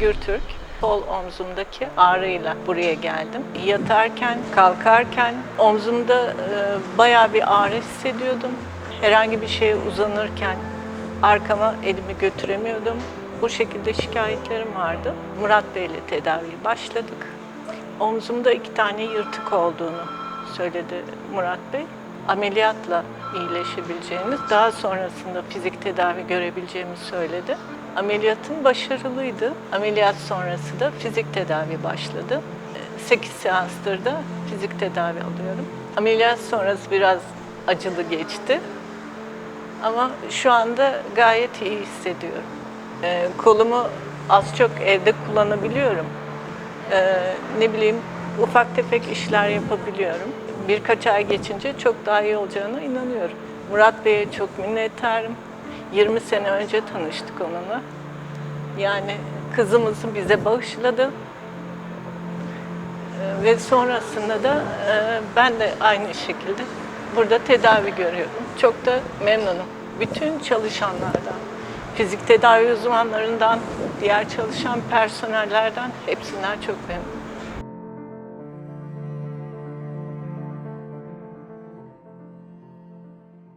Gürtürk. Sol omzumdaki ağrıyla buraya geldim. Yatarken, kalkarken omzumda e, bayağı bir ağrı hissediyordum. Herhangi bir şeye uzanırken arkama elimi götüremiyordum. Bu şekilde şikayetlerim vardı. Murat Bey ile tedaviye başladık. Omzumda iki tane yırtık olduğunu söyledi Murat Bey. Ameliyatla iyileşebileceğimiz, daha sonrasında fizik tedavi görebileceğimizi söyledi. Ameliyatım başarılıydı. Ameliyat sonrası da fizik tedavi başladı. 8 seanstır da fizik tedavi alıyorum. Ameliyat sonrası biraz acılı geçti. Ama şu anda gayet iyi hissediyorum. Ee, kolumu az çok evde kullanabiliyorum. Ee, ne bileyim ufak tefek işler yapabiliyorum. Birkaç ay geçince çok daha iyi olacağına inanıyorum. Murat Bey'e çok minnettarım. 20 sene önce tanıştık onunla. Yani kızımızı bize bağışladı. Ee, Ve sonrasında da e, ben de aynı şekilde burada tedavi görüyorum. Çok da memnunum. Bütün çalışanlardan, fizik tedavi uzmanlarından, diğer çalışan personellerden hepsinden çok memnunum.